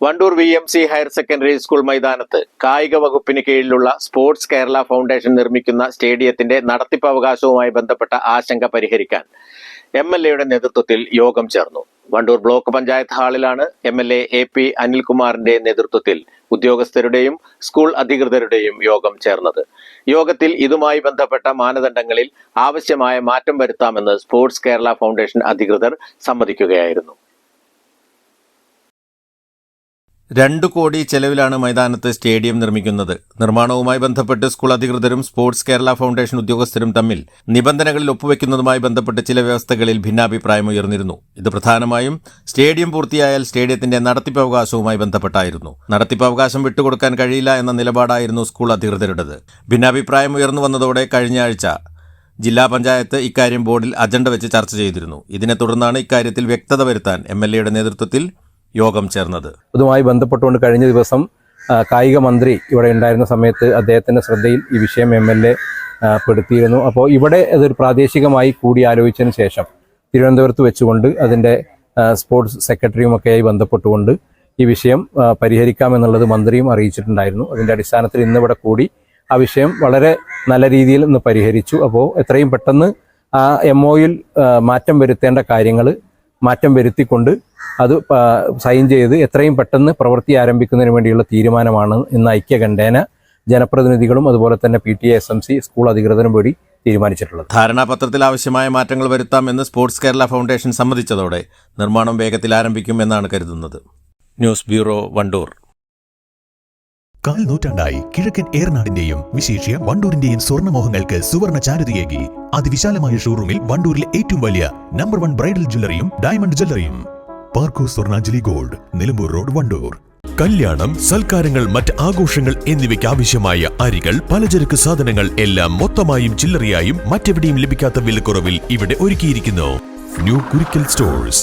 Wandoor V M C higher secondary school മൈതാനത്ത് കായിക വകുപ്പിന് കീഴിലുള്ള സ്പോർട്സ് കേരള ഫൗണ്ടേഷൻ നിർമ്മിക്കുന്ന സ്റ്റേഡിയത്തിന്റെ നടത്തിപ്പ് അവകാശവുമായി ബന്ധപ്പെട്ട ആശങ്ക പരിഹരിക്കാൻ എം എൽ എയുടെ നേതൃത്വത്തിൽ യോഗം ചേർന്നു. Wandoor block panchayat ഹാളിലാണ് M L A A P അനിൽകുമാറിന്റെ നേതൃത്വത്തിൽ ഉദ്യോഗസ്ഥരുടെയും സ്കൂൾ അധികൃതരുടെയും യോഗം ചേർന്നത്. യോഗത്തിൽ ഇതുമായി ബന്ധപ്പെട്ട മാനദണ്ഡങ്ങളിൽ ആവശ്യമായ മാറ്റം വരുത്താമെന്ന് സ്പോർട്സ് കേരള ഫൗണ്ടേഷൻ അധികൃതർ സമ്മതിക്കുകയായിരുന്നു. രണ്ടു കോടി ചെലവിലാണ് മൈതാനത്ത് സ്റ്റേഡിയം നിർമ്മിക്കുന്നത്. നിർമ്മാണവുമായി ബന്ധപ്പെട്ട് സ്കൂൾ അധികൃതരും സ്പോർട്സ് കേരള ഫൗണ്ടേഷൻ ഉദ്യോഗസ്ഥരും തമ്മിൽ നിബന്ധനകളിൽ ഒപ്പുവെക്കുന്നതുമായി ബന്ധപ്പെട്ട് ചില വ്യവസ്ഥകളിൽ ഭിന്നാഭിപ്രായം ഉയർന്നിരുന്നു ഇത് പ്രധാനമായും സ്റ്റേഡിയം പൂർത്തിയായാൽ സ്റ്റേഡിയത്തിന്റെ നടത്തിപ്പവകാശവുമായി ബന്ധപ്പെട്ടായിരുന്നു. നടത്തിപ്പവകാശം വിട്ടുകൊടുക്കാൻ കഴിയില്ല എന്ന നിലപാടായിരുന്നു സ്കൂൾ അധികൃതരുടേത്. ഭിന്നാഭിപ്രായം ഉയർന്നു വന്നതോടെ കഴിഞ്ഞ ആഴ്ച ജില്ലാ പഞ്ചായത്ത് ഇക്കാര്യം ബോർഡിൽ അജണ്ട വെച്ച് ചർച്ച ചെയ്തിരുന്നു. ഇതിനെ തുടർന്നാണ് ഇക്കാര്യത്തിൽ വ്യക്തത വരുത്താൻ എം നേതൃത്വത്തിൽ യോഗം ചേർന്നത്. ഇതുമായി ബന്ധപ്പെട്ടുകൊണ്ട് കഴിഞ്ഞ ദിവസം കായിക മന്ത്രി ഇവിടെ ഉണ്ടായിരുന്ന സമയത്ത് അദ്ദേഹത്തിന്റെ ശ്രദ്ധയിൽ ഈ വിഷയം എം എൽ എ പെടുത്തിയിരുന്നു. അപ്പോൾ ഇവിടെ അതൊരു പ്രാദേശികമായി കൂടി ആലോചിച്ചതിന് ശേഷം തിരുവനന്തപുരത്ത് വെച്ചുകൊണ്ട് അതിന്റെ ആ, സ്പോർട്സ് സെക്രട്ടറിയുമൊക്കെയായി ബന്ധപ്പെട്ടുകൊണ്ട് ഈ വിഷയം പരിഹരിക്കാമെന്നുള്ളത് മന്ത്രിയും അറിയിച്ചിട്ടുണ്ടായിരുന്നു. അതിന്റെ അടിസ്ഥാനത്തിൽ ഇന്നിവിടെ കൂടി ആ വിഷയം വളരെ നല്ല രീതിയിൽ ഇന്ന് പരിഹരിച്ചു. അപ്പോൾ എത്രയും പെട്ടെന്ന് ആ എം ഒയിൽ മാറ്റം വരുത്തേണ്ട കാര്യങ്ങൾ മാറ്റം വരുത്തിക്കൊണ്ട് അത് സൈൻ ചെയ്ത് എത്രയും പെട്ടെന്ന് പ്രവൃത്തി ആരംഭിക്കുന്നതിന് വേണ്ടിയുള്ള തീരുമാനമാണ് ഇന്ന് ഐക്യകണ്ഠേന ജനപ്രതിനിധികളും അതുപോലെ തന്നെ P T S M C school അധികൃതരും കൂടി തീരുമാനിച്ചിട്ടുള്ളത്. ധാരണാപത്രത്തിൽ ആവശ്യമായ മാറ്റങ്ങൾ വരുത്താമെന്ന് സ്പോർട്സ് കേരള ഫൗണ്ടേഷൻ സമ്മതിച്ചതോടെ നിർമ്മാണം വേഗത്തിൽ ആരംഭിക്കും എന്നാണ് കരുതുന്നത്. News bureau Wandoor. കാൽ നൂറ്റാണ്ടായി കിഴക്കൻ ഏറനാടിന്റെയും വിശേഷ്യ വണ്ടൂരിന്റെയും സ്വർണമോഹങ്ങൾക്ക് സുവർണ ചാരുതയേകി. അതിവിശാലമായ ഷോറൂമിൽ വണ്ടൂരിലെ ഏറ്റവും വലിയ നമ്പർ വൺ ബ്രൈഡൽ ജ്വല്ലറിയും ഡയമണ്ട് ജ്വല്ലറിയും പാർക്കോ സ്വർണാഞ്ജലി ഗോൾഡ് നിലമ്പൂർ റോഡ് വണ്ടൂർ. കല്യാണം സൽക്കാരങ്ങൾ മറ്റ് ആഘോഷങ്ങൾ എന്നിവയ്ക്ക് ആവശ്യമായ അരികൾ പലചരക്ക് സാധനങ്ങൾ എല്ലാം മൊത്തമായും ചില്ലറയായും മറ്റെവിടെയും ലഭിക്കാത്ത വിലക്കുറവിൽ ഇവിടെ ഒരുക്കിയിരിക്കുന്നു. New Kurikkal stores